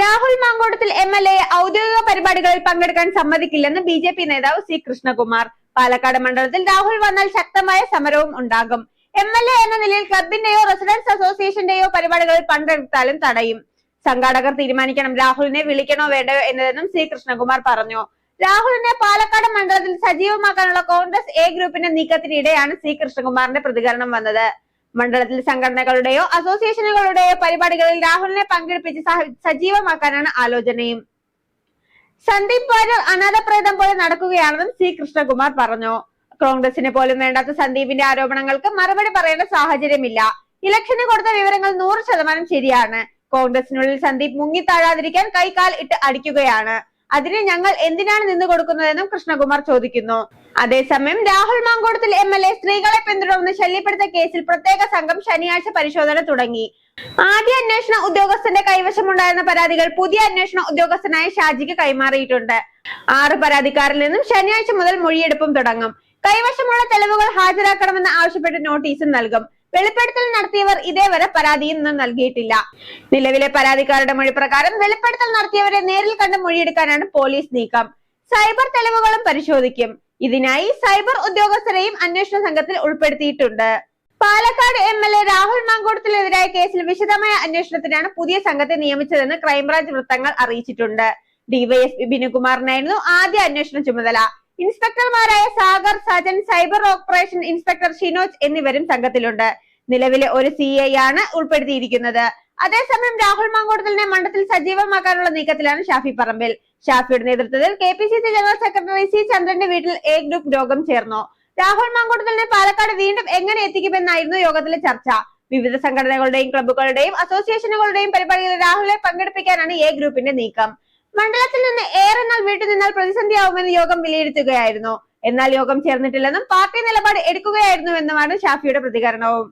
Rahul Mamkootathil M L A ഔദ്യോഗിക പരിപാടികളിൽ പങ്കെടുക്കാൻ സമ്മതിക്കില്ലെന്ന് ബി ജെ പി നേതാവ് സി കൃഷ്ണകുമാർ. പാലക്കാട് മണ്ഡലത്തിൽ രാഹുൽ വന്നാൽ ശക്തമായ സമരവും ഉണ്ടാകും. എം എൽ എ എന്ന നിലയിൽ ക്ലബിന്റെയോ റെസിഡൻസ് അസോസിയേഷന്റെയോ പരിപാടികളിൽ പങ്കെടുത്താലും തടയും. സംഘാടകർ തീരുമാനിക്കണം രാഹുലിനെ വിളിക്കണോ വേണ്ടയോ എന്നതെന്നും സി കൃഷ്ണകുമാർ പറഞ്ഞു. രാഹുലിനെ പാലക്കാട് മണ്ഡലത്തിൽ സജീവമാക്കാനുള്ള കോൺഗ്രസ് എ ഗ്രൂപ്പിന്റെ നീക്കത്തിനിടെയാണ് സി കൃഷ്ണകുമാറിന്റെ പ്രതികരണം വന്നത്. മണ്ഡലത്തിൽ സംഘടനകളുടെയോ അസോസിയേഷനുകളുടെയോ പരിപാടികളിൽ രാഹുലിനെ പങ്കെടുപ്പിച്ച് സജീവമാക്കാനാണ് ആലോചനയും. സന്ദീപ് വാര്യർ അനാഥപ്രേതം പോലെ നടക്കുകയാണെന്നും സി കൃഷ്ണകുമാർ പറഞ്ഞു. കോൺഗ്രസിന് പോലും വേണ്ടാത്ത സന്ദീപിന്റെ ആരോപണങ്ങൾക്ക് മറുപടി പറയേണ്ട സാഹചര്യമില്ല. ഇലക്ഷന് കൊടുത്ത വിവരങ്ങൾ നൂറ് ശതമാനം ശരിയാണ്. കോൺഗ്രസിനുള്ളിൽ സന്ദീപ് മുങ്ങിത്താഴാതിരിക്കാൻ കൈകാൽ ഇട്ട് അടിക്കുകയാണ്. അതിന് ഞങ്ങൾ എന്തിനാണ് നിന്നു കൊടുക്കുന്നതെന്നും കൃഷ്ണകുമാർ ചോദിക്കുന്നു. അതേസമയം Rahul Mamkootathil M L A സ്ത്രീകളെ പിന്തുടർന്ന് ശല്യപ്പെടുത്തിയ കേസിൽ പ്രത്യേക സംഘം ശനിയാഴ്ച പരിശോധന തുടങ്ങി. ആദ്യ അന്വേഷണ ഉദ്യോഗസ്ഥന്റെ കൈവശമുണ്ടായിരുന്ന പരാതികൾ പുതിയ അന്വേഷണ ഉദ്യോഗസ്ഥനായ ഷാജിക്ക് കൈമാറിയിട്ടുണ്ട്. ആറ് പരാതിക്കാരിൽ നിന്നും ശനിയാഴ്ച മുതൽ മൊഴിയെടുപ്പും തുടങ്ങും. കൈവശമുള്ള തെളിവുകൾ ഹാജരാക്കണമെന്ന് ആവശ്യപ്പെട്ട് നോട്ടീസും നൽകും. വെളിപ്പെടുത്തൽ നടത്തിയവർ ഇതേവരെ പരാതിയൊന്നും നൽകിയിട്ടില്ല. നിലവിലെ പരാതിക്കാരുടെ മൊഴി പ്രകാരം വെളിപ്പെടുത്തൽ നടത്തിയവരെ നേരിൽ കണ്ട് മൊഴിയെടുക്കാനാണ് പോലീസ് നീക്കം. സൈബർ തെളിവുകളും പരിശോധിക്കും. ഇതിനായി സൈബർ ഉദ്യോഗസ്ഥരെയും അന്വേഷണ സംഘത്തിൽ ഉൾപ്പെടുത്തിയിട്ടുണ്ട്. Palakkad M L A Rahul മാങ്കോടത്തിനെതിരായ കേസിൽ വിശദമായ അന്വേഷണത്തിനാണ് പുതിയ സംഘത്തെ നിയമിച്ചതെന്ന് ക്രൈംബ്രാഞ്ച് വൃത്തങ്ങൾ അറിയിച്ചിട്ടുണ്ട്. ഡിവൈഎസ്പി ബിനുകുമാറിനായിരുന്നു ആദ്യ അന്വേഷണ ചുമതല. ഇൻസ്പെക്ടർമാരായ Sagar Sajan cyber operation inspector Shinoj എന്നിവരും സംഘത്തിലുണ്ട്. നിലവിലെ ഒരു സി ഐ ആണ് ഉൾപ്പെടുത്തിയിരിക്കുന്നത്. അതേസമയം രാഹുൽ മാങ്കോട്ടലിനെ മണ്ഡലത്തിൽ സജീവമാക്കാനുള്ള നീക്കത്തിലാണ് ഷാഫി പറമ്പിൽ. ഷാഫിയുടെ നേതൃത്വത്തിൽ K P C C general secretary C ചന്ദ്രന്റെ വീട്ടിൽ എ ഗ്രൂപ്പ് യോഗം ചേർന്നു. രാഹുൽ മാങ്കോട്ടലിനെ പാലക്കാട് വീണ്ടും എങ്ങനെ എത്തിക്കുമെന്നായിരുന്നു യോഗത്തിലെ ചർച്ച. വിവിധ സംഘടനകളുടെയും ക്ലബ്ബുകളുടെയും അസോസിയേഷനുകളുടെയും പരിപാടികളിൽ രാഹുലിനെ പങ്കെടുപ്പിക്കാനാണ് എ ഗ്രൂപ്പിന്റെ നീക്കം. മണ്ഡലത്തിൽ നിന്ന് ഏറെ നാൾ വീട്ടിൽ നിന്നാൽ പ്രതിസന്ധിയാവുമെന്ന് യോഗം വിലയിരുത്തുകയായിരുന്നു. എന്നാൽ യോഗം ചേർന്നിട്ടില്ലെന്നും പാർട്ടി നിലപാട് എടുക്കുകയായിരുന്നുവെന്നുമാണ് ഷാഫിയുടെ പ്രതികരണവും.